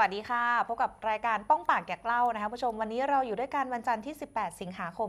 วัสดีครับสวัสดีค่ะ พบกับรายการป้องปากแกกเล่านะคะผู้ชมวันนี้เราอยู่ด้วยกันวันจันทร์ที่ 18 สิงหาคม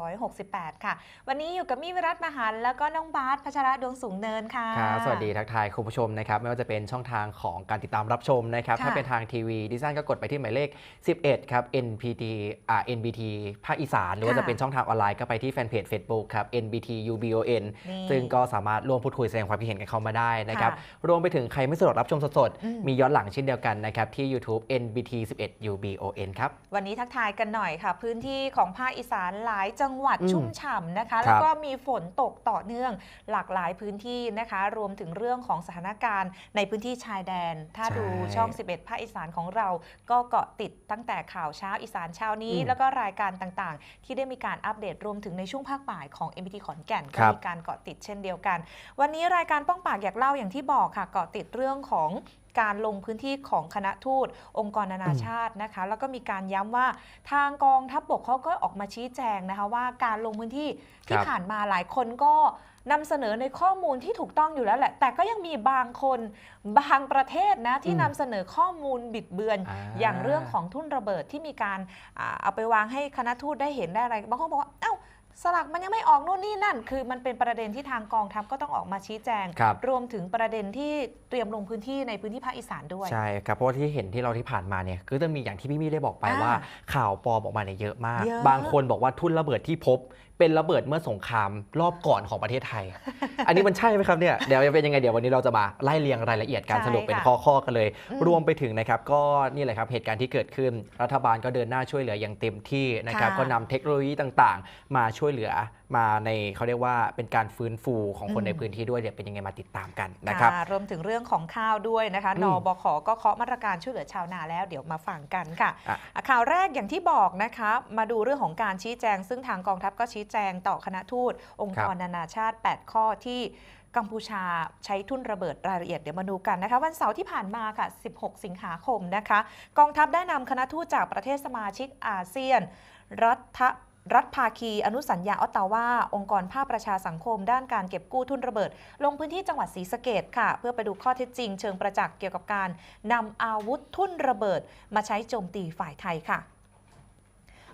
2568 ค่ะ วันนี้อยู่กับมี่วิรัตมหันต์แล้วก็น้องบาสพัชระดวงสูงเนินค่ะครับสวัสดีทักทายคุณผู้ชมนะครับไม่ว่าจะเป็นช่องทางของการติดตามรับชมนะครับค่ะถ้าเป็นทางทีวีดิซันก็กดไปที่หมายเลข 11 ครับ NPT อ่า NBT ภาคอีสานหรือว่าค่ะจะเป็นช่องทางออนไลน์ก็ไปที่แฟนเพจ Facebook ครับ NBT UBON นี่ซึ่งก็สามารถร่วมพูดคุยแสดงความคิดเห็นกันเข้ามาได้นะครับค่ะรวมไปถึงใครไม่สะดวกรับชมสดอืมๆมีย้อนหลังเช่นเดียวกันนะครับที่ YouTube NBT 11 UBON ครับ วันนี้ทักทายกันหน่อยค่ะ พื้นที่ของภาคอีสานหลายจังหวัดอืมชุ่มฉ่ำนะคะครับแล้วก็มีฝนตกต่อเนื่องหลากหลายพื้นที่นะคะ รวมถึงเรื่องของสถานการณ์ในพื้นที่ชายแดน ถ้าดูช่อง 11 ภาคอีสานของเรา ก็เกาะติดตั้งแต่ข่าวเช้าอีสานเช้านี้อืมแล้วก็รายการต่างๆ ที่ได้มีการอัปเดตรวมถึงในช่วงภาคบ่ายของ MPT ขอนแก่นก็ครับมีการเกาะติดเช่นเดียวกัน วันนี้รายการป้องปากอยากเล่าอย่างที่บอกค่ะเกาะติดเรื่องของ การลงพื้นที่ของคณะทูต องค์กรนานาชาตินะคะ แล้วก็มีการย้ำว่าทางกองทัพบกเขาก็ออกมาชี้แจงนะคะว่าการลงพื้นที่ที่ครับผ่านมาหลายคนก็นำเสนอในข้อมูลที่ถูกต้องอยู่แล้วแหละ แต่ก็ยังมีบางคนบางประเทศนะที่อืมนำเสนอข้อมูลบิดเบือนอ่าอย่างเรื่องของทุ่นระเบิดที่มีการอ่าเอาไปวางให้คณะทูตได้เห็นได้อะไรบางคนบอกว่าเอ้า สลักมันยังไม่ออกนู่นนี่นั่น คือมันเป็นประเด็นที่ทางกองทัพก็ต้องออกมาชี้แจงครับรวมถึงประเด็นที่เตรียมลงพื้นที่ในพื้นที่ภาคอีสานด้วย ใช่ครับ เพราะว่าที่เห็นที่เราที่ผ่านมาเนี่ยก็จะมีอย่างที่พี่มี่ได้บอกไปอ่าว่า ข่าวปลอมออกมาเนี่ยเยอะมากเยอะบางคนบอกว่าทุ่นระเบิดที่พบเป็นระเบิดเมื่อสงครามรอบก่อนของประเทศไทย อันนี้มันใช่ไหมครับเนี่ยเดี๋ยวจะเป็นยังไงเดี๋ยววันนี้เราจะมาไล่เรียงรายละเอียดการใช่สรุปเป็นค่ะข้อๆกันเลยอืมรวมไปถึงนะครับก็นี่แหละครับเหตุการณ์ที่เกิดขึ้นรัฐบาลก็เดินหน้าช่วยเหลืออย่างเต็มที่นะครับค่ะก็นำเทคโนโลยีต่างๆ มาช่วยเหลือ มาในเขาเรียกว่าเป็นการฟื้นฟูของคนอืมในพื้นที่ด้วยเดี๋ยวเป็นยังไงมาติดตามกันนะครับค่ะรวมถึงเรื่องของข้าวด้วยนะคะอืมนบขก็เคาะมาตรการช่วยเหลือชาวนาแล้วเดี๋ยวมาฟังกันค่ะอะอะข่าวแรกอย่างที่บอกนะคะมาดูเรื่องของการชี้แจง ซึ่งทางกองทัพก็ชี้แจงต่อคณะทูต องค์กรนานาชาติ 8 ข้อที่กัมพูชาใช้ทุ่นระเบิดรายละเอียดเดี๋ยวมาดูกันนะคะ วันเสาร์ที่ผ่านมาค่ะ 16 สิงหาคมนะคะ กองทัพได้นำคณะทูตจากประเทศสมาชิกอาเซียน รัฐ รัฐภาคีอนุสัญญาออตตาวาองค์กรภาคประชาสังคม ด้านการเก็บกู้ทุนระเบิด ลงพื้นที่จังหวัดศรีสะเกดค่ะ เพื่อไปดูข้อเท็จจริงเชิงประจักษ์เกี่ยวกับการนำอาวุธทุนระเบิด มาใช้โจมตีฝ่ายไทยค่ะ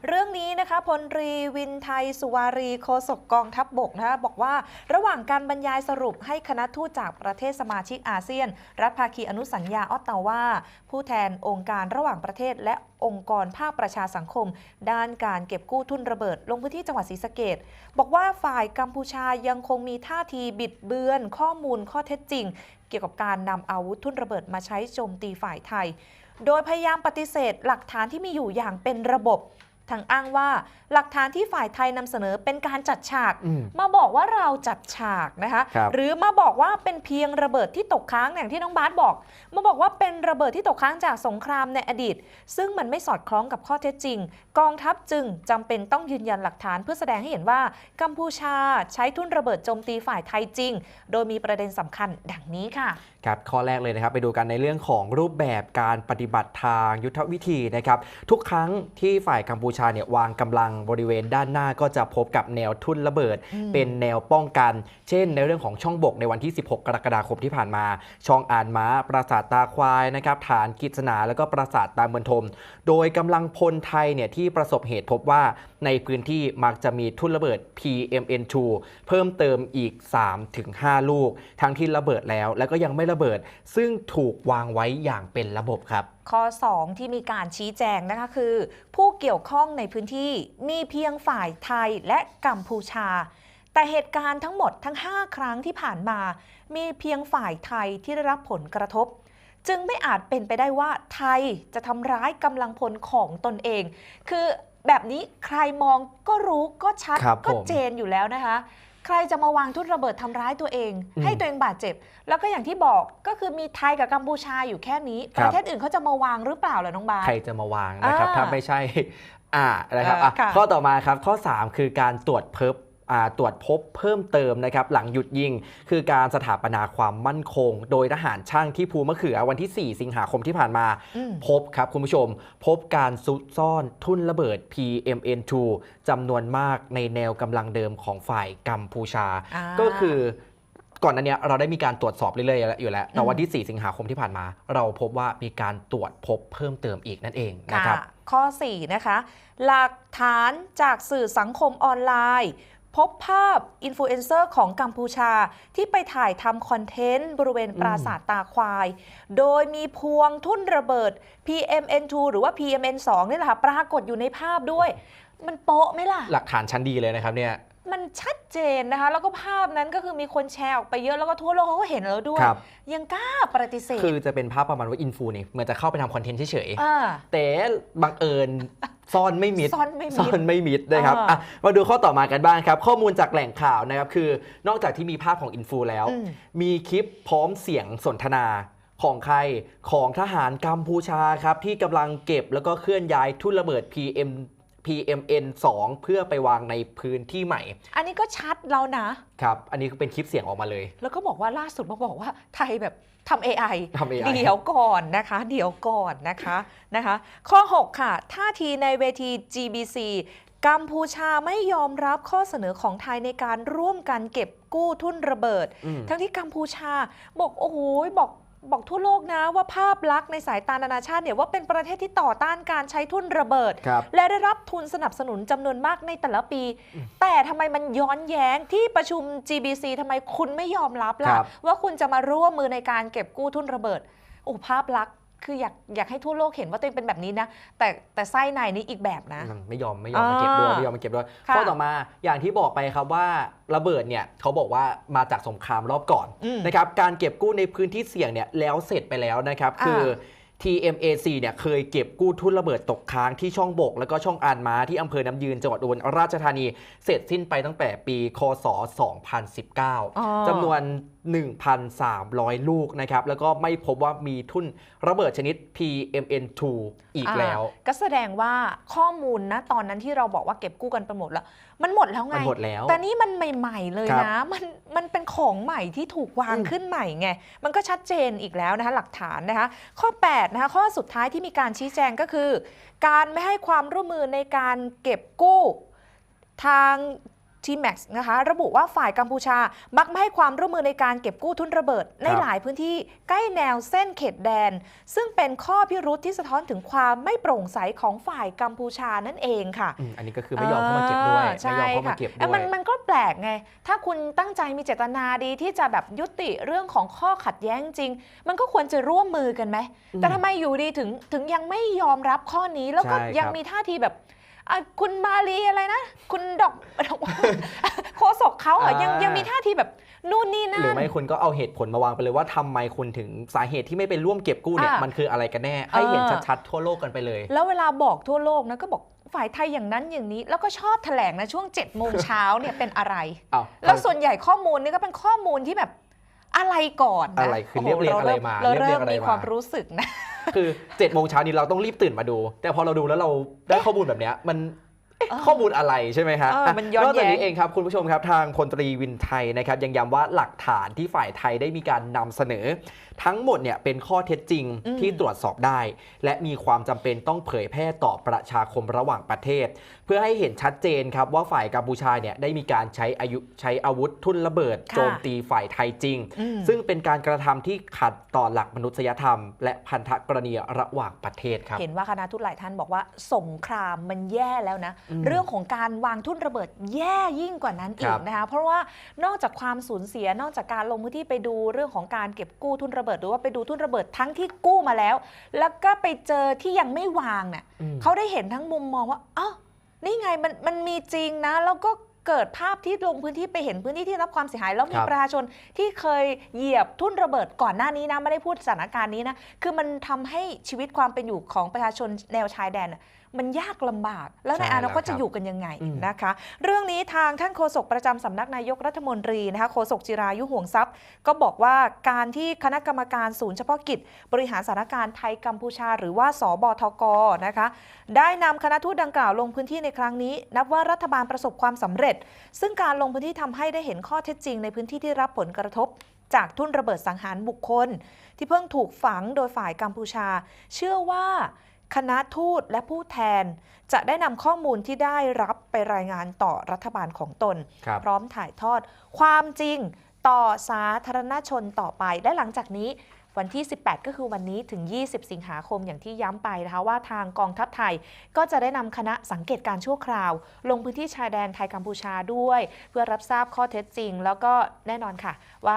เรื่องนี้นะคะพลรีวินไทยสุวารีโฆษกกองทัพบบกนะคะบอกว่าระหว่างการบรรยายสรุปให้คณะทูตจากประเทศสมาชิกอาเซียน รัฐภาคีอนุสัญญาออตตาวาผู้แทนองค์การระหว่างประเทศ และองค์กรภาคประชาสังคม ด้านการเก็บกู้ทุนระเบิด ลงพื้นที่จังหวัดศรีสะเกดบอกว่าฝ่ายกัมพูชายังคงมีท่าทีบิดเบือนข้อมูลข้อเท็จจริง เกี่ยวกับการนำอาวุธทุนระเบิดมาใช้โจมตีฝ่ายไทย โดยพยายามปฏิเสธหลักฐานที่มีอยู่อย่างเป็นระบบ ทางอ้างว่าหลักฐานที่ฝ่ายไทยนำเสนอเป็นการจัดฉากอืมมาบอกว่าเราจัดฉากนะคะครับหรือมาบอกว่าเป็นเพียงระเบิดที่ตกค้างอย่างที่น้องบาสบอก มาบอกว่าเป็นระเบิดที่ตกค้างจากสงครามในอดีต ซึ่งมันไม่สอดคล้องกับข้อเท็จจริง กองทัพจึงจำเป็นต้องยืนยันหลักฐานเพื่อแสดงให้เห็นว่ากัมพูชาใช้ทุ่นระเบิดโจมตีฝ่ายไทยจริง โดยมีประเด็นสำคัญดังนี้ค่ะครับข้อแรกเลยนะครับไปดูกันในเรื่องของรูปแบบการปฏิบัติทางยุทธวิธีนะครับทุกครั้งที่ฝ่ายกัมพูชาเนี่ยวางกำลังบริเวณด้านหน้าก็จะพบกับแนวทุ่นระเบิดอืมเป็นแนวป้องกัน เช่น ในเรื่องของช่องบกในวันที่ 16 กรกฎาคมที่ผ่านมา ช่องอ่านม้า ปราสาทตาควายนะครับฐานกิจนาแล้วก็ปราสาทตาเมือนทม โดยกำลังพลไทยเนี่ยที่ประสบเหตุพบว่าในพื้นที่มักจะมีทุ่นระเบิด PMN2 เพิ่มเติมอีก 3-5 ลูก ทั้งที่ระเบิดแล้ว แล้วก็ยังไม่ระเบิด ซึ่งถูกวางไว้อย่างเป็นระบบครับข้อ 2 ที่มีการชี้แจงนะคะคือ ผู้เกี่ยวข้องในพื้นที่มีเพียงฝ่ายไทยและกัมพูชา แต่เหตุการณ์ทั้งหมดทั้ง 5 ครั้งที่ผ่านมา มีเพียงฝ่ายไทยที่ได้รับผลกระทบ จึงไม่อาจเป็นไปได้ว่าไทยจะทำร้ายกำลังพลของตนเอง คือ แบบนี้ใครมองก็รู้ก็ชัดครับก็ผม เจนอยู่แล้วนะคะ ใครจะมาวางทุ่นระเบิดทำร้ายตัวเอง อืมให้ตัวเองบาดเจ็บ แล้วก็อย่างที่บอกก็คือมีไทยกับกัมพูชาอยู่แค่นี้คปรับ ระเทศอื่นเขาจะมาวางหรือเปล่าล่ะน้องบาส ใครจะมาวางนะครับ อ่าถ้าไม่ใช่ อ่านะครับเอออะค่ะข้อต่อมาครับ ข้อ 3 คือการตรวจเพิบอ่า ตรวจพบเพิ่มเติมนะครับหลังหยุดยิง คือการสถาปนาความมั่นคง โดยทหารช่างที่ภูมะเขือวันที่ 4 สิงหาคมที่ผ่านมาอืมพบครับคุณผู้ชม พบการซุกซ่อนทุ่นระเบิด PMN2 จำนวนมากในแนวกำลังเดิมของฝ่ายกัมพูชาอ่าก็คือก่อนหนั้นเนี้ยเราได้มีการตรวจสอบเรื่อยๆอยู่แล้ว แต่อืมวันที่ 4 สิงหาคมที่ผ่านมา เราพบว่ามีการตรวจพบเพิ่มเติมอีกนั่นเองนะครับค่ะข้อ 4 นะคะ หลักฐานจากสื่อสังคมออนไลน์ พบภาพอินฟลูเอนเซอร์ของกัมพูชาที่ไปถ่ายทำคอนเทนต์ บริเวณปราสาทตาควาย โดยมีพวงทุ่นระเบิด PMN2 หรือว่า PMN2 นี่แหละค่ะปรากฏอยู่ในภาพด้วย มันโป๊ะไหมล่ะ หลักฐานชั้นดีเลยนะครับเนี่ยมันชัดเจนนะคะ แล้วก็ภาพนั้นก็คือมีคนแชร์ออกไปเยอะแล้วก็ทั่วโลกเขาก็เห็นแล้วด้วยครับยังกล้าปฏิเสธ คือจะเป็นภาพประมาณว่าอินฟูนี่เหมือนจะเข้าไปทำคอนเทนต์เฉยๆอ่าแต่บังเอิญ ซ่อนไม่มิดซ่อนไม่มิดซ่อนไม่มิดนะครับอ่าอะมาดูข้อต่อมากันบ้างครับ ข้อมูลจากแหล่งข่าวนะครับคือนอกจากที่มีภาพของอินฟูแล้ว อืม มีคลิปพร้อมเสียงสนทนาของใครของทหารกัมพูชาครับที่กำลังเก็บแล้วก็เคลื่อนย้ายทุ่นระเบิด PM PMN 2 เพื่อไปวางในพื้นที่ใหม่ อันนี้ก็ชัดแล้วนะ ครับ อันนี้คือเป็นคลิปเสียงออกมาเลย แล้วก็บอกว่าล่าสุดมาบอกว่าไทยแบบทำ AI ทำ AI เดี๋ยวก่อนนะคะ เดี๋ยวก่อนนะคะนะคะ ข้อ 6 ค่ะ ท่าทีในเวที GBC กัมพูชาไม่ยอมรับข้อเสนอของไทยในการร่วมกันเก็บกู้ทุนระเบิดอืมทั้งที่กัมพูชาบอกโอ้โหบอก บอกทั่วโลกนะว่าภาพลักษณ์ในสายตานานาชาติเนี่ยว่าเป็นประเทศที่ต่อต้านการใช้ทุนระเบิดครับและได้รับทุนสนับสนุนจำนวนมากในแต่ละปี แต่ทำไมมันย้อนแย้งที่ประชุม GBC ทำไมคุณไม่ยอมรับล่ะครับว่าคุณจะมาร่วมมือในการเก็บกู้ทุนระเบิดโอ้ภาพลักษณ์ คืออยากอยากให้ทั่วโลกเห็นว่าตัวเองเป็นแบบนี้นะ แต่แต่ไส้ในนี่อีกแบบนะอืมไม่ยอมไม่ยอมมาเก็บด้วยอ่าไม่ยอมมาเก็บด้วยค่ะข้อต่อมาอย่างที่บอกไปครับว่าระเบิดเนี่ยเขาบอกว่ามาจากสงครามรอบก่อนอืมนะครับการเก็บกู้ในพื้นที่เสี่ยงเนี่ยแล้วเสร็จไปแล้วนะครับอ่าคือ TMAC เนี่ยเคยเก็บกู้ทุนระเบิดตกค้างที่ช่องบก แล้วก็ช่องอานม้าที่อำเภอน้ำยืนจังหวัดอุบลราชธานี เสร็จสิ้นไปตั้งแต่ปีคศ 2019 จำนวน 1,300 ลูกนะครับ แล้วก็ไม่พบว่ามีทุนระเบิดชนิด PMN2 อีกแล้วอ่าก็แสดงว่าข้อมูลนะตอนนั้นที่เราบอกว่าเก็บกู้กันไปหมดแล้ว มันหมดแล้วไง มันหมดแล้ว แต่นี่มันใหม่ ๆ เลยครับนะ มันมันเป็นของใหม่ที่ถูกวางอืมขึ้นใหม่ไง มันก็ชัดเจนอีกแล้วนะคะหลักฐานนะคะ ข้อ 8 นะคะ ข้อสุดท้ายที่มีการชี้แจงก็คือ การไม่ให้ความร่วมมือในการเก็บกู้ทาง T-Max นะคะระบุว่าฝ่ายกัมพูชา มักไม่ให้ความร่วมมือในการเก็บกู้ทุนระเบิด ในหลายพื้นที่ใกล้แนวเส้นเขตแดน ซึ่งเป็นข้อพิรุธที่สะท้อนถึงความไม่โปร่งใสของฝ่ายกัมพูชานั่นเองค่ะอืมอันนี้ก็คือไม่ยอมเข้ามาเก็บด้วยใช่ไม่ยอมเข้ามาค่ะเก็บด้เอ้ยวมันยมันก็แปลกไง ถ้าคุณตั้งใจมีเจตนาดีที่จะแบบยุติเรื่องของข้อขัดแย้งจริง มันก็ควรจะร่วมมือกันไหมอืมแต่ทำไมอยู่ดีถึงถึงยังไม่ยอมรับข้อนี้แล้วก็ใช่ครับยังมีท่าทีแบบ อะคุณมาลีอะไรนะ คุณดอกโคศกเขาอะยังยังมีท่าทีแบบนู่นนี่นั่นหรือไม่คุณก็เอาเหตุผลมาวางไปเลยว่าทำไมคุณถึงสาเหตุที่ไม่ไปร่วมเก็บกู้เนี่ยอะมันคืออะไรกันแน่ ให้เห็นเออ ชัดๆทั่วโลกกันไปเลย แล้วเวลาบอกทั่วโลกนะก็บอกฝ่ายไทยอย่างนั้นอย่างนี้ แล้วก็ชอบแถลงนะช่วง7จ็ดโมงเช้าเนี่ยเป็นอะไร เอาแล้วส่วนใหญ่ข้อมูลนี่ก็เป็นข้อมูลที่แบบอะไรก่อนนะอะไรคือเรียบเรียงโโหอะไรมาเราเรียบเรีเริ่ยงมอะไรมีมาความรู้สึกนะ คือ7จ็ดโมงเช้านี้เราต้องรีบตื่นมาดู แต่พอเราดูแล้วเราได้ข้อมูลแบบเนี้ยมันเอ๊ะเออข้อมูลอะไรใช่ไหมฮะเอออะมันย้อนนอกจากนี้แย้ง เองครับคุณผู้ชมครับทางพลตรีวินไทยนะครับยังย้ำว่าหลักฐานที่ฝ่ายไทยได้มีการนำเสนอ ทั้งหมดเนี่ยเป็นข้อเท็จจริงอืมที่ตรวจสอบได้ และมีความจำเป็นต้องเผยแพร่ต่อประชาคมระหว่างประเทศ เพื่อให้เห็นชัดเจนครับว่าฝ่ายกัมพูชาเนี่ยได้มีการใช้อายุใช้อาวุธทุ่นระเบิดค่ะโจมตีฝ่ายไทยจริงอืมซึ่งเป็นการกระทำที่ขัดต่อหลักมนุษยธรรม และพันธกรณีระหว่างประเทศครับเห็นว่าคณะทูตหลายท่านบอกว่าสงครามมันแย่แล้วนะอืมเรื่องของการวางทุ่นระเบิดแย่ยิ่งกว่านั้นอีครักบนะคะเพราะว่านอกจากความสูญเสียนอกจากการลงพื้นที่ไปดูเรื่องของการเก็บกู้ทุนระเบิดหรือว่าไปดูทุนระเบิดทั้งที่กู้มาแล้ว แล้วก็ไปเจอที่ยังไม่วางเนี่ยอืมเขาได้เห็นทั้งมุมมองว่าอ้าวนี่ไงมันมันมีจริงนะ แล้วก็เกิดภาพที่ลงพื้นที่ไปเห็นพื้นที่ที่รับความเสียหาย แล้วมีครับประชาชนที่เคยเหยียบทุ่นระเบิดก่อนหน้านี้นะไม่ได้พูดสถานการณ์นี้นะคือมันทำให้ชีวิตความเป็นอยู่ของประชาชนแนวชายแดนน่ะ มันยากลำบาก แล้วในใช่อนาคตแล้วครัจะบอยู่กันยังไงอืมนะคะ เรื่องนี้ทางท่านโฆษกประจำสำนักนายกรัฐมนตรีนะคะโฆษกจิรายุห่วงทรัพย์ ก็บอกว่าการที่คณะกรรมการศูนย์เฉพาะกิจ บริหารสถานการณ์ไทยกัมพูชา หรือว่าสบทกนะคะ ได้นำคณะทูตดังกล่าวลงพื้นที่ในครั้งนี้ นับว่ารัฐบาลประสบความสำเร็จ ซึ่งการลงพื้นที่ทำให้ได้เห็นข้อเท็จจริง ในพื้นที่ที่รับผลกระทบจากทุ่นระเบิดสังหารบุคคล ที่เพิ่งถูกฝังโดยฝ่ายกัมพูชา เชื่อว่า คณะทูตและผู้แทน จะได้นำข้อมูลที่ได้รับไปรายงานต่อรัฐบาลของตนครับพร้อมถ่ายทอด ความจริงต่อสาธารณชนต่อไป และหลังจากนี้วันที่ 18 ก็คือวันนี้ถึง 20 สิงหาคมอย่างที่ย้ำไปนะคะว่าทางกองทัพไทยก็จะได้นำคณะสังเกตการณ์ชั่วคราว ลงพื้นที่ชายแดนไทยกัมพูชาด้วย เพื่อรับทราบข้อเท็จจริง แล้วก็แน่นอนค่ะ ว่า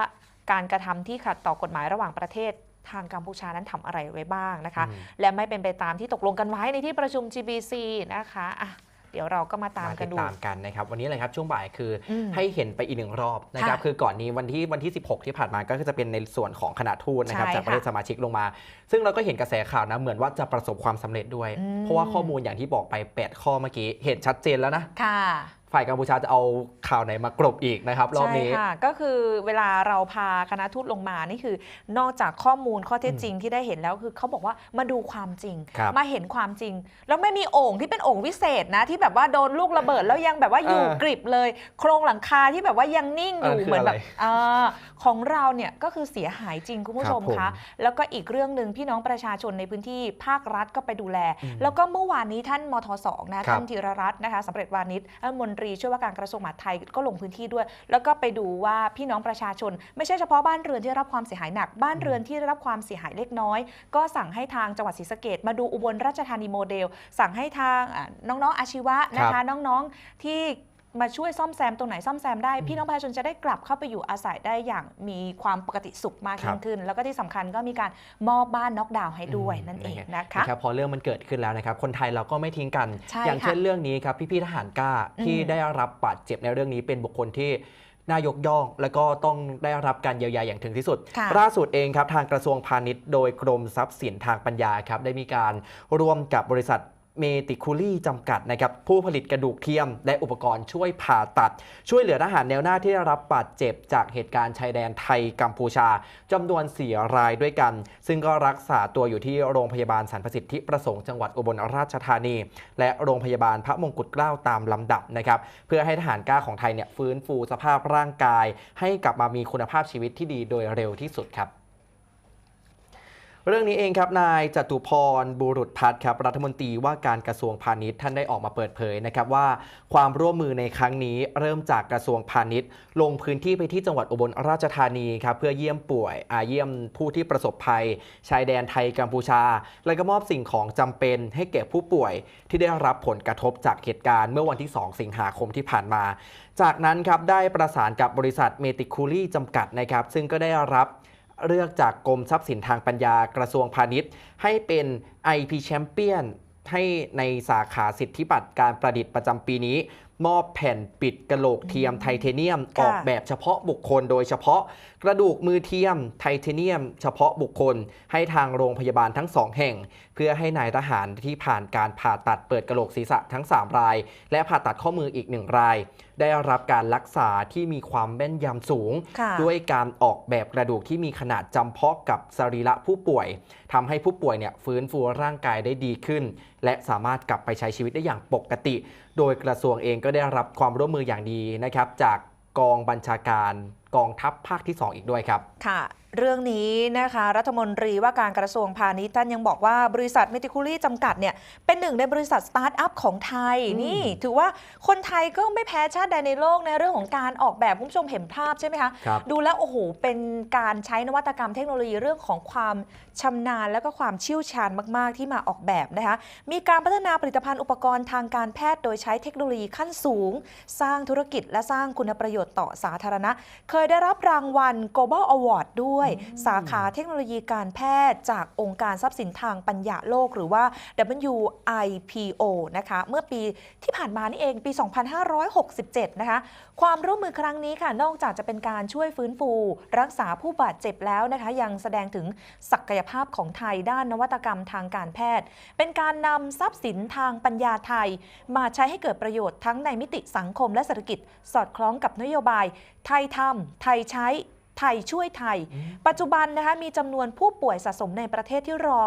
การกระทำที่ขัดต่อกฎหมายระหว่างประเทศ ทางกัมพูชานั้นทำอะไรไว้บ้างนะคะอืมและไม่เป็นไปตามที่ตกลงกันไว้ในที่ประชุม GBC นะคะอะเดี๋ยวเราก็มาตามกันดูตามกันนะครับ วันนี้เลยครับช่วงบ่ายคืออมให้เห็นไปอีกหนึ่งรอบนะครับค่ะคือก่อนนี้วันที่วันที่ 16 ที่ผ่านมาก็คือจะเป็นในส่วนของคณะทูตนะครับใช่จากประเทศค่ะสมาชิกลงมา ซึ่งเราก็เห็นกระแสข่าวนะเหมือนว่าจะประสบความสำเร็จด้วยอืมเพราะว่าข้อมูลอย่างที่บอกไป 8 ข้อเมื่อกี้เห็นชัดเจนแล้วนะค่ะ ฝ่ายกัมพูชาจะเอาข่าวไหนมากรบอีกนะครับรอบนี้ใช่ค่ะก็คือเวลาเราพาคณะทูตลงมานี่คือ นอกจากข้อมูลข้อเท็จจริงที่ได้เห็นแล้วคือเขาบอกว่ามาดูความจริงครับมาเห็นความจริง แล้วไม่มีโอ่งที่เป็นโอ่งวิเศษนะ ที่แบบว่าโดนลูกระเบิดแล้วยังแบบว่าอยู่เออกริบเลย โครงหลังคาที่แบบว่ายังนิ่งอยู่เออคือเหมือนแบบอะไรอ่าของเราเนี่ยก็คือเสียหายจริงคุณผู้ชมครับผมคะแล้วก็อีกเรื่องหนึ่งพี่น้องประชาชนในพื้นที่ภาครัฐก็ไปดูแลอืมแล้วก็เมื่อวานนี้ท่านมทสองนะครัท่าบนธีรรัตน์นะคะสำเร็จวานิชรัฐมนตรีช่วยว่าการกระทรวงมหาดไทยก็ลงพื้นที่ด้วย แล้วก็ไปดูว่าพี่น้องประชาชน ไม่ใช่เฉพาะบ้านเรือนที่ได้รับความเสียหายหนัก บ้านเรือนที่ได้รับความเสียหายเล็กน้อย ก็สั่งให้ทางจังหวัดศรีสะเกดมาดูอุบลราชธานีโมเดล สั่งให้ทางอะน้องๆอาชีวะนะคะน้องๆที่ มาช่วยซ่อมแซมตรงไหนซ่อมแซมได้พี่น้องประชาชนจะได้กลับเข้าไปอยู่อาศัยได้อย่างมีความปกติสุขมากครัยิ่บงขึ้น แล้วก็ที่สำคัญก็มีการมอบบ้านน็อกดาวน์ให้ด้วยนั่นเองนะคะนะครับพอเรื่องมันเกิดขึ้นแล้วนะครับ คนไทยเราก็ไม่ทิ้งกันใช่อย่างเช่นค่ะเรื่องนี้ครับพี่ๆทหารกล้าที่อืมได้รับบาดเจ็บในเรื่องนี้เป็นบุคคลที่น่ายกย่องแล้วก็ต้องได้รับการเยียวยาอย่างถึงที่สุดค่ะล่าสุดเองครับทางกระทรวงพาณิชย์ โดยกรมทรัพย์สินทางปัญญาครับได้มีการร่วมกับบริษัท เมติคูลี่จำกัดนะครับผู้ผลิตกระดูกเทียม และอุปกรณ์ช่วยผ่าตัด ช่วยเหลือทหารแนวหน้าที่ได้รับบาดเจ็บจากเหตุการณ์ชายแดนไทยกัมพูชาจำนวน4รายด้วยกัน ซึ่งก็รักษาตัวอยู่ที่โรงพยาบาลสรรพสิทธิประสงค์จังหวัดอุบลราชธานี และโรงพยาบาลพระมงกุฎเกล้าตามลำดับนะครับเพื่อให้ทหารกล้าของไทยเนี่ยฟื้นฟูสภาพร่างกาย ให้กลับมามีคุณภาพชีวิตที่ดีโดยเร็วที่สุดครับ เรื่องนี้เองครับนายจตุพรบุรุษพัฒน์ครับรัฐมนตรีว่าการกระทรวงพาณิชย์ท่านได้ออกมาเปิดเผยนะครับว่า ความร่วมมือในครั้งนี้เริ่มจากกระทรวงพาณิชย์ ลงพื้นที่ไปที่จังหวัดอุบลราชธานีครับเพื่อเยี่ยมป่วยอาเยี่ยมผู้ที่ประสบภัย ชายแดนไทยกัมพูชา และก็มอบสิ่งของจำเป็นให้แก่ผู้ป่วยที่ได้รับผลกระทบจากเหตุการณ์เมื่อวันที่ 2 สิงหาคมที่ผ่านมา จากนั้นครับได้ประสานกับบริษัทเมติคูลี่จำกัดนะครับซึ่งก็ได้รับ เลือกจากกรมทรัพย์สินทางปัญญากระทรวงพาณิชย์ ให้เป็น IP Champion ให้ในสาขาสิทธิบัตรการประดิษฐ์ประจำปีนี้ มอบแผ่นปิดกระโหลกเทียมไทเทเนียมค่ะออกแบบเฉพาะบุคคลโดยเฉพาะกระดูกมือเทียมไทเทเนียม เฉพาะบุคคล ให้ทางโรงพยาบาลทั้งสองแห่ง เพื่อให้นายทหารที่ผ่านการผ่าตัดเปิดกระโหลกศีรษะทั้ง 3 ราย และผ่าตัดข้อมืออีกหนึ่งราย ได้รับการรักษาที่มีความแม่นยำสูงค่ะด้วยการออกแบบกระดูกที่มีขนาดจำเพาะกับสรีระผู้ป่วยทำให้ผู้ป่วยเนี่ยฟื้นฟูร่างกายได้ดีขึ้น และสามารถกลับไปใช้ชีวิตได้อย่างปกติ โดยกระทรวงเองก็ได้รับความร่วมมืออย่างดีนะครับ จากกองบัญชาการ กองทัพภาคที่ 2 อีกด้วยครับ ค่ะ เรื่องนี้นะคะรัฐมนตรีว่าการกระทรวงพาณิชย์ท่านยังบอกว่าบริษัทเมติคูลี่จำกัดเนี่ยเป็นหนึ่งในบริษัทสตาร์ทอัพของไทยอืมนี่ ถือว่าคนไทยก็ไม่แพ้ชาติใดในโลกในเรื่องของการออกแบบคุณผู้ชมเห็นภาพใช่ไหมคะครับดูแล้วโอ้โหเป็นการใช้นวัตกรรมเทคโนโลยีเรื่องของความชำนาญ และก็ความเชี่ยวชาญมาก ๆ ที่มาออกแบบนะคะมีการพัฒนาผลิตภัณฑ์อุปกรณ์ทางการแพทย์โดยใช้เทคโนโลยีขั้นสูง สร้างธุรกิจและสร้างคุณประโยชน์ต่อสาธารณะเคยได้รับรางวัล Global Award ด้วย สาขาเทคโนโลยีการแพทย์จากองค์การทรัพย์สินทางปัญญาโลกหรือว่า WIPO นะคะเมื่อปีที่ผ่านมานี่เองปี 2567 นะคะ ความร่วมมือครั้งนี้ค่ะ นอกจากจะเป็นการช่วยฟื้นฟู รักษาผู้บาดเจ็บแล้วนะคะ ยังแสดงถึงศักยภาพของไทยด้านนวัตกรรมทางการแพทย์ เป็นการนำทรัพย์สินทางปัญญาไทย มาใช้ให้เกิดประโยชน์ทั้งในมิติสังคมและเศรษฐกิจ สอดคล้องกับนโยบายไทยทำไทยใช้ไทยช่วยไทย ปัจจุบันนะคะมีจำนวนผู้ป่วยสะสมในประเทศที่รอ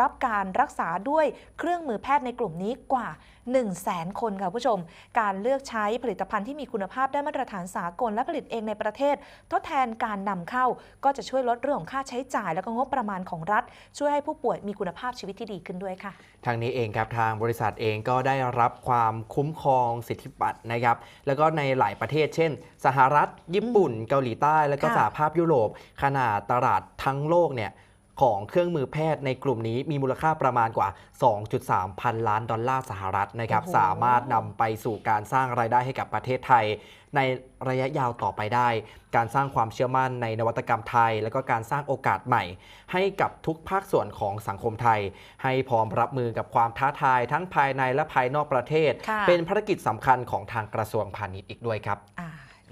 รับการรักษาด้วยเครื่องมือแพทย์ในกลุ่มนี้กว่า 1 0 0 0 0แสนคนค่ะผู้ชม การเลือกใช้ผลิตภัณฑ์ที่มีคุณภาพได้มาตรฐานสากลและผลิตเองในประเทศ ทดแทนการนำเข้า ก็จะช่วยลดเรื่องของค่าใช้จ่าย และก็งบประมาณของรัฐ ช่วยให้ผู้ป่วยมีคุณภาพชีวิตที่ดีขึ้นด้วยค่ะ ทางนี้เองครับทางบริษัทเองก็ได้รับความคุ้มครองสิทธิบัตรนะครับแล้วก็ในหลายประเทศ เช่น สหรัฐ ญี่ปุ่น เกาหลีใต้ แล้วก็สหภาพยุโรป ขนาดตลาดทั้งโลกเนี่ย ของเครื่องมือแพทย์ในกลุ่มนี้มีมูลค่าประมาณกว่า 2.3 พันล้านดอลลาร์สหรัฐนะครับโอ้โหสามารถนำไปสู่การสร้างรายได้ให้กับประเทศไทย ในระยะยาวต่อไปได้ การสร้างความเชื่อมั่นในนวัตกรรมไทย แล้วก็การสร้างโอกาสใหม่ ให้กับทุกภาคส่วนของสังคมไทย ให้พร้อมรับมือกับความท้าทายทั้งภายในและภายนอกประเทศค่ะเป็นภารกิจสำคัญของทางกระทรวงพาณิชย์อีกด้วยครับอ่า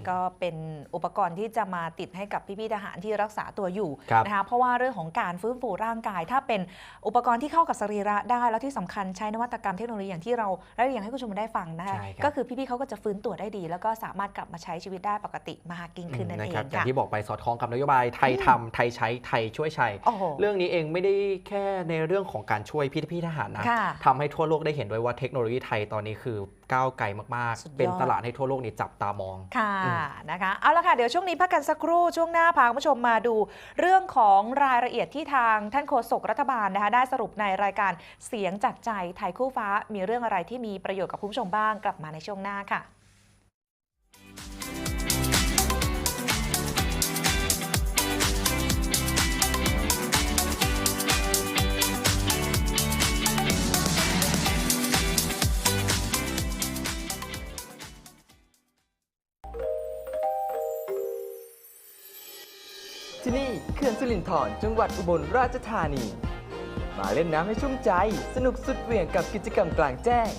ก็เป็นอุปกรณ์ที่จะมาติดให้กับพี่ๆทหารที่รักษาตัวอยู่ครับนะคะเพราะว่าเรื่องของการฟื้นฟูร่างกาย ถ้าเป็นอุปกรณ์ที่เข้ากับสรีระได้ แล้วที่สำคัญใช้นวัตกรรมเทคโนโลยีอย่างที่เราได้เรียนให้คุณผู้ชมได้ฟังนะคะใช่ครับก็คือพี่ๆเขาก็จะฟื้นตัวได้ดี แล้วก็สามารถกลับมาใช้ชีวิตได้ปกติมากยิ่งขึ้นนั่นนะเอครับงอย่างค่ะที่บอกไปสอดคล้องกับนโยบายไทยทำไทยใช้ไทยช่วยใช้โอ้โหเรื่องนี้เองไม่ได้แค่ในเรื่องของการช่วยพี่พี่ๆทหารนะค่ะทำให้ทั่วโลกได้เห็นด้วยว่าเทคโนโลยีไทยตอนนี้คือก้าวไกลมากสุดยอดๆเป็นตลาดให้ทั่วโลกนี่จับตามอง ค่ะอืมนะคะ เอาละค่ะ เดี๋ยวช่วงนี้พักกันสักครู่ ช่วงหน้าพาคุณผู้ชมมาดูเรื่องของรายละเอียดที่ทางท่านโฆษกรัฐบาลนะคะได้สรุปในรายการเสียงจากใจไทยคู่ฟ้ามีเรื่องอะไรที่มีประโยชน์กับคุณผู้ชมบ้างกลับมาในช่วงหน้าค่ะ สิรินธรจังหวัดอุบลราชธานี มาเล่นน้ำให้ชุ่มใจ สนุกสุดเหวี่ยงกับกิจกรรมกลางแจ้ง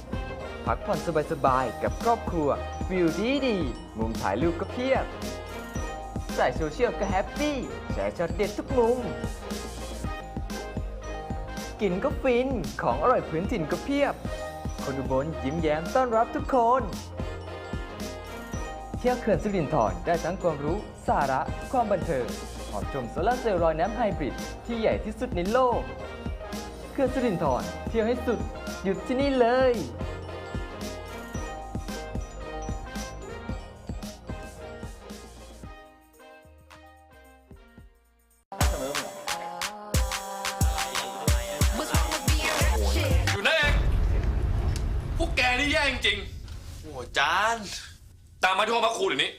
พักผ่อนสบายๆ กับครอบครัว วิวดีดี มุมถ่ายรูปก็เพียบใส่โซเชียลก็แฮปปี้ แชร์ช็อตเด็ดทุกมุม กินก็ฟิน ของอร่อยพื้นถิ่นก็เพียบ คนอุบลยิ้มแย้มต้อนรับทุกคนเที่ยวเขื่อนสิรินธรได้ทั้งความรู้ สาระ ความบันเทิง อชมโซลาร์เซลล์ลอยน้ำไฮบริดที่ใหญ่ที่สุดในโลกเขื่อนสิรินธรเที่ยวให้สุด หยุดที่นี่เลยอยู่นั่นเองพวกแกนี่แย่จริงโอ้จาน ตามมาที่ห้องพักครูเดี๋ยวนี้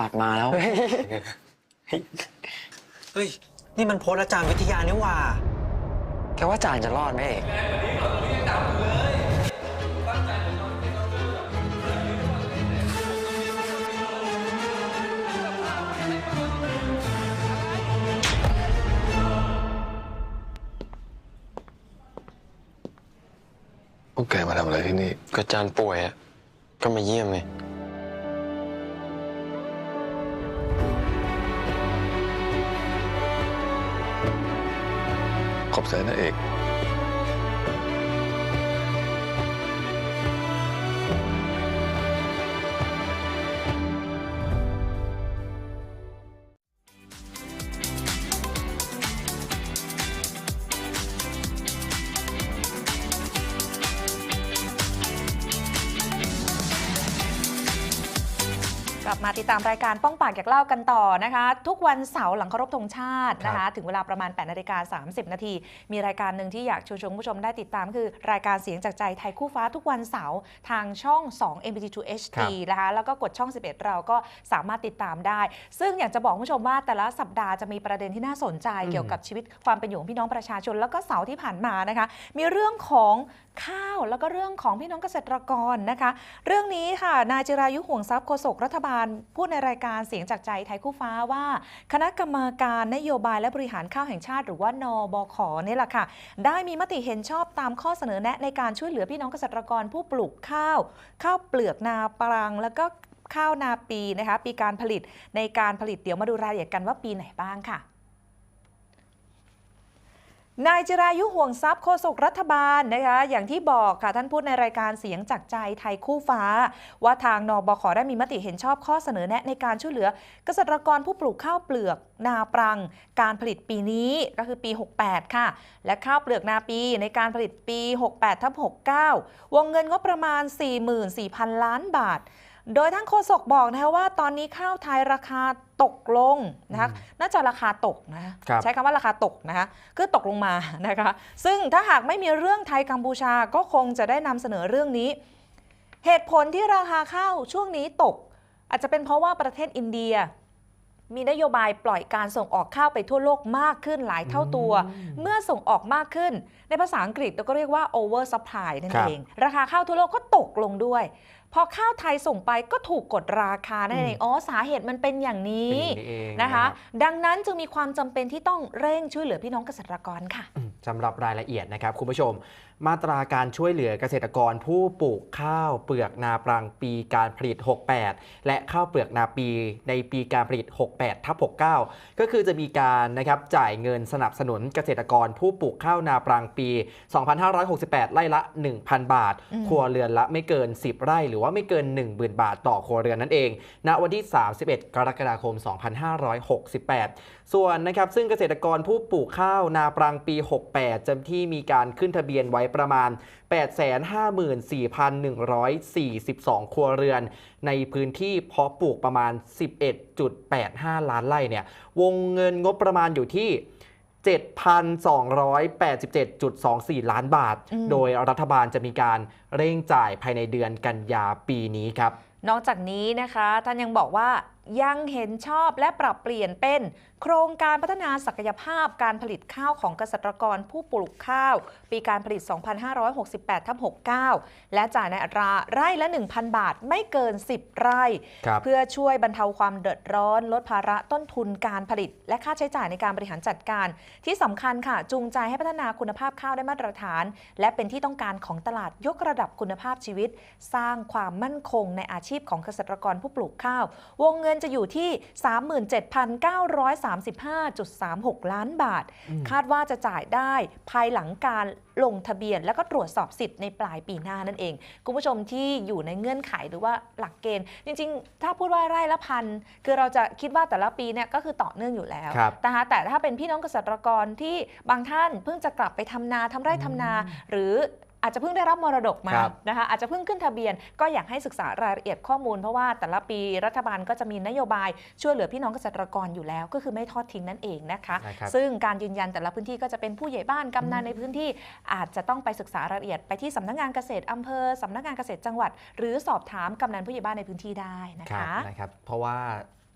บัตรมาแล้ว เฮ้ย นี่มันโพสต์อาจารย์วิทยานี่หว่า แกว่าอาจารย์จะรอดไหมเอกพวกแกมาทำอะไรที่นี่ ก็อาจารย์ป่วยอะ ก็มาเยี่ยมไง ขอบ ติดตามรายการป้องปากอยากเล่ากันต่อนะคะ ทุกวันเสาร์หลังเคารพธงชาตินะครัคะบถึงเวลาประมาณ8นาฬิกา30 นาที มีรายการหนึ่งที่อยากชวนชมผู้ชมได้ติดตาม คือรายการเสียงจากใจไทยคู่ฟ้าทุกวันเสาร์ทางช่อง 2 MPT 2 HD นะคะ แล้วก็กดช่อง 11 เราก็สามารถติดตามได้ ซึ่งอยากจะบอกคุณผู้ชมว่าแต่ละสัปดาห์จะมีประเด็นที่น่าสนใจเกี่ยวกับชีวิตความเป็นอยู่ของพี่น้องประชาชน แล้วก็เสาร์ที่ผ่านมานะคะ มีเรื่องของข้าวแล้วก็เรื่องของพี่น้องเกษตรกรนะคะ เรื่องนี้ค่ะนายจิรายุห่วงทรัพย์โฆษกรัฐบาลพูดในรายการเสียงจากใจไทยคู่ฟ้าว่า คณะกรรมการนโยบายและบริหารข้าวแห่งชาติ หรือว่านบขนี่แหละค่ะ ได้มีมติเห็นชอบตามข้อเสนอแนะในการช่วยเหลือพี่น้องเกษตรกรผู้ปลูกข้าว ข้าวเปลือกนาปรัง แล้วก็ข้าวนาปีนะคะปีการผลิตในการผลิตเดี๋ยวมาดูรายละเอียดกันว่าปีไหนบ้างค่ะ นายจิรายุห่วงทรัพย์โฆษกรัฐบาลนะคะ อย่างที่บอกค่ะท่านพูดในรายการเสียงจากใจไทยคู่ฟ้า ว่าทางนบขได้มีมติเห็นชอบข้อเสนอแนะในการช่วยเหลือ เกษตรกรผู้ปลูกข้าวเปลือกนาปรัง การผลิตปีนี้ก็คือปี 68 ค่ะ และข้าวเปลือกนาปีในการผลิตปี 68ทับ69 วงเงินงบประมาณ 44,000 ล้านบาท โดยทั้งโฆษกบอกนะคะว่าตอนนี้ข้าวไทยราคาตกลงนะคะน่าจะราคาตกนะคะครับใช้คำว่าราคาตกนะคะคือตกลงมานะคะ ซึ่งถ้าหากไม่มีเรื่องไทยกัมพูชาก็คงจะได้นำเสนอเรื่องนี้ เหตุผลที่ราคาข้าวช่วงนี้ตก อาจจะเป็นเพราะว่าประเทศอินเดีย มีนโยบายปล่อยการส่งออกข้าวไปทั่วโลกมากขึ้นหลายเท่าตัว เมื่อส่งออกมากขึ้น ในภาษาอังกฤษเราก็เรียกว่า over supply นั่นครับเอง ราคาข้าวทั่วโลกก็ตกลงด้วย พอข้าวไทยส่งไปก็ถูกกดราคานั่นเองอ๋อสาเหตุมันเป็นอย่างนี้เป็นอย่างนี้เองนะคะนะครับดังนั้นจึงมีความจำเป็นที่ต้องเร่งช่วยเหลือพี่น้องเกษตรกรค่ะอืมสำหรับรายละเอียดนะครับคุณผู้ชม มาตราการช่วยเหลือเกษตรกรผู้ปลูกข้าวเปลือกนาปรังปีการผลิต 68 และข้าวเปลือกนาปีในปีการผลิต 68ทับ69 ก็คือจะมีการนะครับจ่ายเงินสนับสนุนเกษตรกรผู้ปลูกข้าวนาปรังปี 2568 ไร่ละ 1,000 บาทอืมครัวเรือนละไม่เกิน 10 ไร่ หรือว่าไม่เกิน 10,000 บาทต่อครัวเรือนนั่นเอง ณ วันที่ 31 กรกฎาคม 2568 ส่วนนะครับซึ่งเกษตรกรผู้ปลูกข้าวนาปรังปี 68จำที่มีการขึ้นทะเบียนไว้ประมาณ 854,142 ครัวเรือน ในพื้นที่เพาะปลูกประมาณ 11.85 ล้านไร่เนี่ยวงเงินงบประมาณอยู่ที่ 7,287.24 ล้านบาทอืมโดยรัฐบาลจะมีการเร่งจ่ายภายในเดือนกันยาปีนี้ครับนอกจากนี้นะคะ ท่านยังบอกว่ายังเห็นชอบและปรับเปลี่ยนเป็นโครงการพัฒนาศักยภาพการผลิตข้าวของเกษตรกรผู้ปลูกข้าว ปีการผลิต 2568ทับ69 และจ่ายในอัตราไร่ละ 1,000 บาทไม่เกิน 10 ไร่ครับเพื่อช่วยบรรเทาความเดือดร้อน ลดภาระต้นทุนการผลิต และค่าใช้จ่ายในการบริหารจัดการ ที่สำคัญค่ะ จูงใจให้พัฒนาคุณภาพข้าวได้มาตรฐาน และเป็นที่ต้องการของตลาดยกระดับคุณภาพชีวิต สร้างความมั่นคงในอาชีพของเกษตรกรผู้ปลูกข้าว วงเงินจะอยู่ที่37,935.36 ล้านบาท คาดว่าจะจ่ายได้ภายหลังการลงทะเบียน แล้วก็ตรวจสอบสิทธิ์ในปลายปีหน้านั่นเอง คุณผู้ชมที่อยู่ในเงื่อนไขหรือว่าหลักเกณฑ์ จริง ๆ ถ้าพูดว่าไร่ละพันคือเราจะคิดว่าแต่ละปีเนี่ยก็คือต่อเนื่องอยู่แล้วครับนะคะแต่ถ้าเป็นพี่น้องเกษตรกรที่บางท่านเพิ่งจะกลับไปทำนาทำไร่ทำนา หรือ อาจจะเพิ่งได้รับมรดกมาครับนะคะอาจจะเพิ่งขึ้นทะเบียน ก็อยากให้ศึกษารายละเอียดข้อมูล เพราะว่าแต่ละปีรัฐบาลก็จะมีนโยบายช่วยเหลือพี่น้องเกษตรกรอยู่แล้ว ก็คือไม่ทอดทิ้งนั่นเองนะคะนะครับซึ่งการยืนยันแต่ละพื้นที่ก็จะเป็นผู้ใหญ่บ้านกำนันในพื้นที่อาจจะต้องไปศึกษารายละเอียดไปที่สำนักงานเกษตรอำเภอสำนักงานเกษตรจังหวัด หรือสอบถามกำนันผู้ใหญ่บ้านในพื้นที่ได้นะครัคะบนะครับเพราะว่า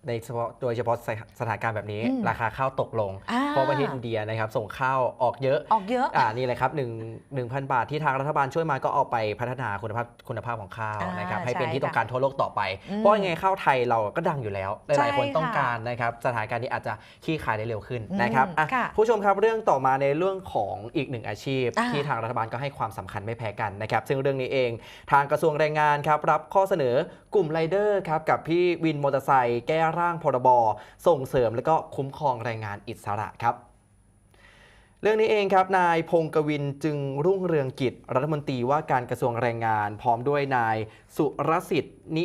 ในเฉพาะโดยเฉพาะสถสถานการณ์แบบนี้อืมราคาข้าวตกลงอ่าเพราะประเทศอินเดียนะครับส่งข้าวออกเยอะออกเยอะอ่านี่เลยครับ1 1,000บาทที่ทางรัฐบาลช่วยมาก็เอาไปพัฒนาคุณภาพคุณภาพของข้าวอ่านนะครับให้เป็นใช่ที่ต้องการทั่วโลกต่อไปอืมเพราะยังไงข้าวไทยเราก็ดังอยู่แล้วหใช่ลายๆคนต้องค่ะการนะครับสถานการณ์นี้อาจจะขี้คายได้เร็วขึ้นอืมนะครับอะค่ะผู้ชมครับเรื่องต่อมาในเรื่องของอีกหนึ่งอาชีพอ่าที่ทางรัฐบาลก็ให้ความสำคัญไม่แพ้กันนะครับซึ่งเรื่องนี้เอง ทางกระทรวงแรงงานครับรับข้อเสนอกลุ่มไรเดอร์ครับกับพี่วินมอเตอร์ไซค์แก้ร่างพรบส่งเสริมและก็คุ้มครองแรงงานอิสระครับเรื่องนี้เองครับ นายพงกวินจึงรุ่งเรืองกิจ รัฐมนตรีว่าการกระทรวงแรงงาน พร้อมด้วยนายสุรสิทธิ์นิ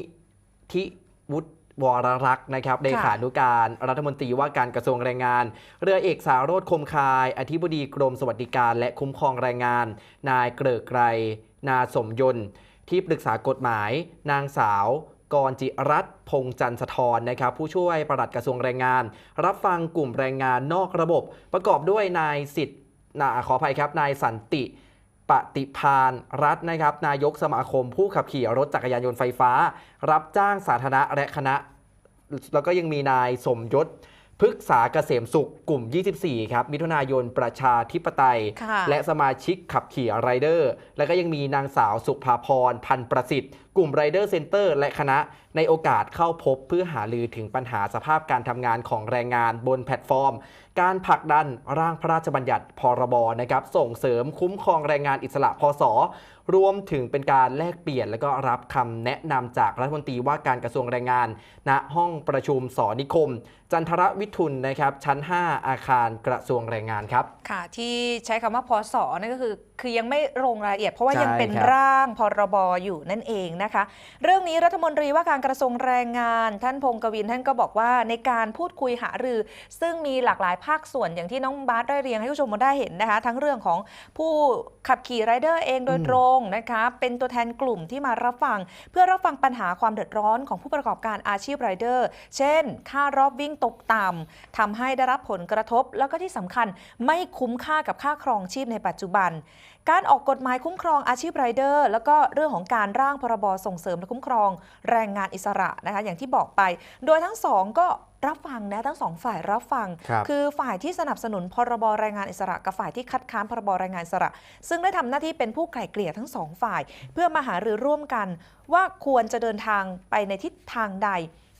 ธิวุฒิวรรักษ์นะครับเลขานุการรัฐมนตรีว่าการกระทรวงแรงงาน เรือเอกสารโรธคมคาย อธิบดีกรมสวัสดิการและคุ้มครองแรงงาน นายเกริกไกรนาสมยนต์ที่ปรึกษากฎหมาย นางสาว กรจิรัตพงจันทร์สะทรนะครับผู้ช่วยปลัดกระทรวงแรงงาน รับฟังกลุ่มแรงงานนอกระบบ ประกอบด้วยนายสิทธิ์นาขออภัยครับนายสันติปฏิพานรัฐนะครับนายกสมาคมผู้ขับขี่รถจักรยานยนต์ไฟฟ้า รับจ้างสาธารณะและคณะ แล้วก็ยังมีนายสมยศ พฤกษาเกษมสุขกลุ่ม 24 ครับ มิถุนายนประชาธิปไตยค่ะและสมาชิกขับขี่ไรเดอร์ แล้วก็ยังมีนางสาวสุภาพร พันธ์ประสิทธิ์ กลุ่ม Rider Center และคณะในโอกาสเข้าพบเพื่อหาลือถึงปัญหาสภาพการทำงานของแรงงานบนแพลตฟอร์ม การผลักดันร่างพระราชบัญญัติพรบนะครับส่งเสริมคุ้มครองแรงงานอิสระพศรวมถึงเป็นการแลกเปลี่ยนและก็รับคำแนะนำจากรัฐมนตรีว่าการกระทรวงแรงงาน ณห้องประชุมสอนิคม จันทรวิทุนนะครับชั้น 5 อาคารกระทรวงแรงงานครับค่ะที่ใช้คำว่าพศนั่นก็คือ คือยังไม่ลงรายละเอียด เพราะว่าใช่ยังเป็นครับร่างพรบอยู่นั่นเองนะคะ เรื่องนี้รัฐมนตรีว่าการกระทรวงแรงงาน ท่านพงกวินท่านก็บอกว่าในการพูดคุยหารือ ซึ่งมีหลากหลายภาคส่วนอย่างที่น้องบาสได้เรียงให้ผู้ชมได้เห็นนะคะ ทั้งเรื่องของผู้ขับขี่ไรเดอร์เองโดยอืมตรงนะคะเป็นตัวแทนกลุ่มที่มารับฟัง เพื่อรับฟังปัญหาความเดือดร้อนของผู้ประกอบการอาชีพไรเดอร์ เช่น ค่ารอบวิ่งตกต่ำทำให้ได้รับผลกระทบ แล้วก็ที่สำคัญไม่คุ้มค่ากับค่าครองชีพในปัจจุบัน การออกกฎหมายคุ้มครองอาชีพไรเดอร์ แล้วก็เรื่องของการร่างพรบส่งเสริมและคุ้มครองแรงงานอิสระนะคะอย่างที่บอกไป โดยทั้งสองก็รับฟังนะทั้งสองฝ่ายรับฟังครับคือฝ่ายที่สนับสนุนพรบแรงงานอิสระ กับฝ่ายที่คัดค้านพรบแรงงานอิสระ ซึ่งได้ทำหน้าที่เป็นผู้ไกล่เกลี่ยทั้งสองฝ่าย เพื่อมาหารือร่วมกัน ว่าควรจะเดินทางไปในทิศทางใด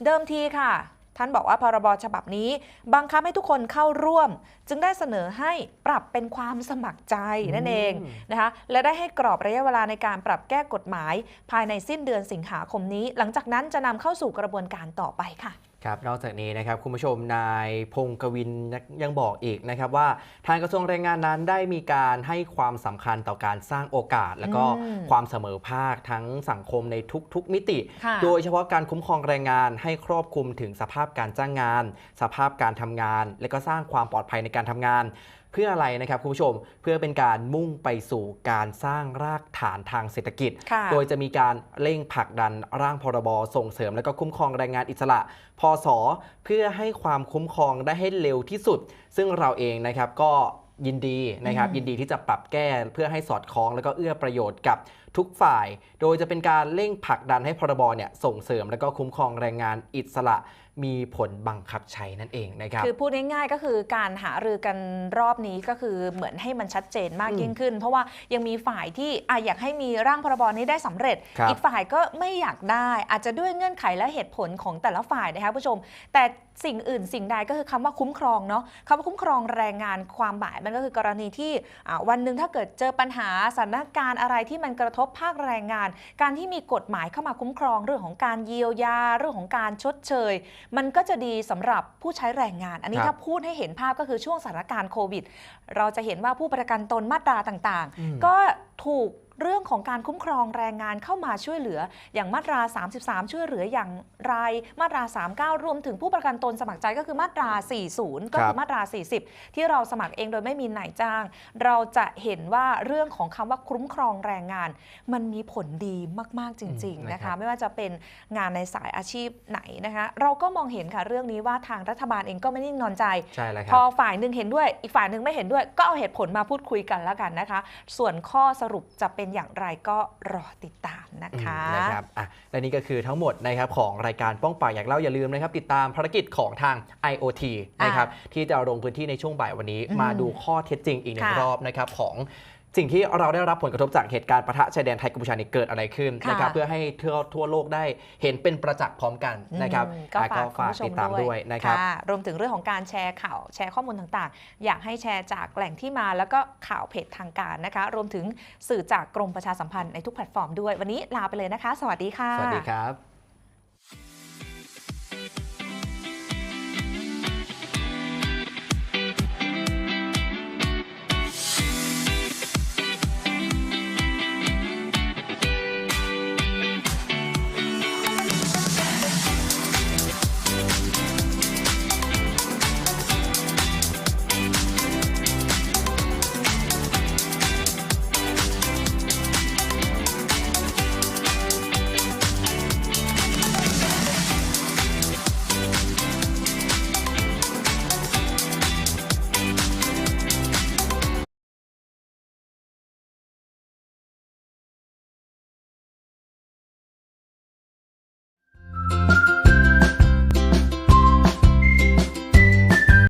เดิมทีค่ะ ท่านบอกว่าพรบฉบับนี้บังคับให้ทุกคนเข้าร่วม จึงได้เสนอให้ปรับเป็นความสมัครใจนั่นเองอืมนะคะและได้ให้กรอบระยะเวลาในการปรับแก้กฎหมาย ภายในสิ้นเดือนสิงหาคมนี้ หลังจากนั้นจะนำเข้าสู่กระบวนการต่อไปค่ะ ครับนอกจากนี้นะครับคุณผู้ชมนายพงกวินยังบอกอีกนะครับว่าทางกระทรวงแรงงานนั้นได้มีการให้ความสำคัญต่อการสร้างโอกาส และก็อืมความเสมอภาคทั้งสังคมในทุกๆมิติค่ะโดยเฉพาะการคุ้มครองแรงงานให้ครอบคลุมถึงสภาพการจ้างงาน สภาพการทำงาน และก็สร้างความปลอดภัยในการทำงานเพื่ออะไรนะครับคุณผู้ชมเพื่อเป็นการมุ่งไปสู่การสร้างรากฐานทางเศรษฐกิจค่ะโดยจะมีการเร่งผลักดันร่างพรบส่งเสริมและก็คุ้มครองแรงงานอิสระ พศ เพื่อให้ความคุ้มครองได้ให้เร็วที่สุด ซึ่งเราเองนะครับก็ยินดีนะครับอืมยินดีที่จะปรับแก้เพื่อให้สอดคล้อง แล้วก็เอื้อประโยชน์กับ ทุกฝ่าย โดยจะเป็นการเร่งผลักดันให้พรบเนี่ยส่งเสริมและก็คุ้มครองแรงงานอิสระมีผลบังคับใช้นั่นเองนะครับคือพูดง่ายๆก็คือการหารือกันรอบนี้ก็คือเหมือนให้มันชัดเจนมากอืมยิ่งขึ้น เพราะว่ายังมีฝ่ายที่อะอยากให้มีร่างพรบนี้ได้สำเร็จครับอีกฝ่ายก็ไม่อยากได้ อาจจะด้วยเงื่อนไขและเหตุผลของแต่ละฝ่ายนะคะผู้ชม แต่สิ่งอื่นสิ่งใดก็คือคำว่าคุ้มครองเนาะคำว่าคุ้มครองแรงงานความหมายมันก็คือกรณีที่อะวันหนึ่งถ้าเกิดเจอปัญหาสถานการณ์อะไรที่มันกระทบภาคแรงงาน การที่มีกฎหมายเข้ามาคุ้มครองเรื่องของการเยียวยาเรื่องของการชดเชย มันก็จะดีสำหรับผู้ใช้แรงงาน อันนี้ครับถ้าพูดให้เห็นภาพก็คือช่วงสถานการณ์โควิด เราจะเห็นว่าผู้ประกันตนมาตราต่างอืมๆก็ถูก เรื่องของการคุ้มครองแรงงานเข้ามาช่วยเหลือ อย่างมาตรา 33 ช่วยเหลืออย่างไรมาตรา 39 รวมถึงผู้ประกันตนสมัครใจก็คือมาตรา 40 ก็คือมาตรา 40 ที่เราสมัครเองโดยไม่มีนายจ้าง เราจะเห็นว่าเรื่องของคำว่าคุ้มครองแรงงาน มันมีผลดีมาก ๆ จริงอืมๆนะนะครัคะบไม่ว่าจะเป็นงานในสายอาชีพไหนนะคะ เราก็มองเห็นค่ะเรื่องนี้ว่าทางรัฐบาลเองก็ไม่นิ่งนอนใจใช่แล้วคพรัอบฝ่ายหนึ่งเห็นด้วย อีกฝ่ายหนึ่งไม่เห็นด้วย ก็เอาเหตุผลมาพูดคุยกันแล้วกันนะคะ ส่วนข้อสรุปจะเป็นอย่างไรก็รอติดตามนะคะอืมนะครับอะและนี่ก็คือทั้งหมดนะครับของรายการป้องปรากอยากเล่าอย่าลืมนะครับ ติดตามภารกิจของทาง IoT นะครับที่จะลงพื้นที่ในช่วงบ่ายวันนี้อืมมาดูข้อเท็จจริงอีกหนึ่งค่ะรอบนะครับของ สิ่งที่เราได้รับผลกระทบจากเหตุการณ์ปะทะชายแดนไทยกัมพูชานี่เกิดอะไรขึ้นค่ะนะครับเพื่อให้ทั่วทั่วโลกได้เห็นเป็นประจักษ์พร้อมกันนะครับอืมก็อะฝากคุณผู้ชติมดตามด้วยนะครับค่ะรวมถึงเรื่องของการแชร์ข่าวแชร์ข้อมูลต่างๆ อยากให้แชร์จากแหล่งที่มาแล้วก็ข่าวเพจทางการนะคะ รวมถึงสื่อจากกรมประชาสัมพันธ์ในทุกแพลตฟอร์มด้วย วันนี้ลาไปเลยนะคะ สวัสดีค่ะ สวัสดีครับ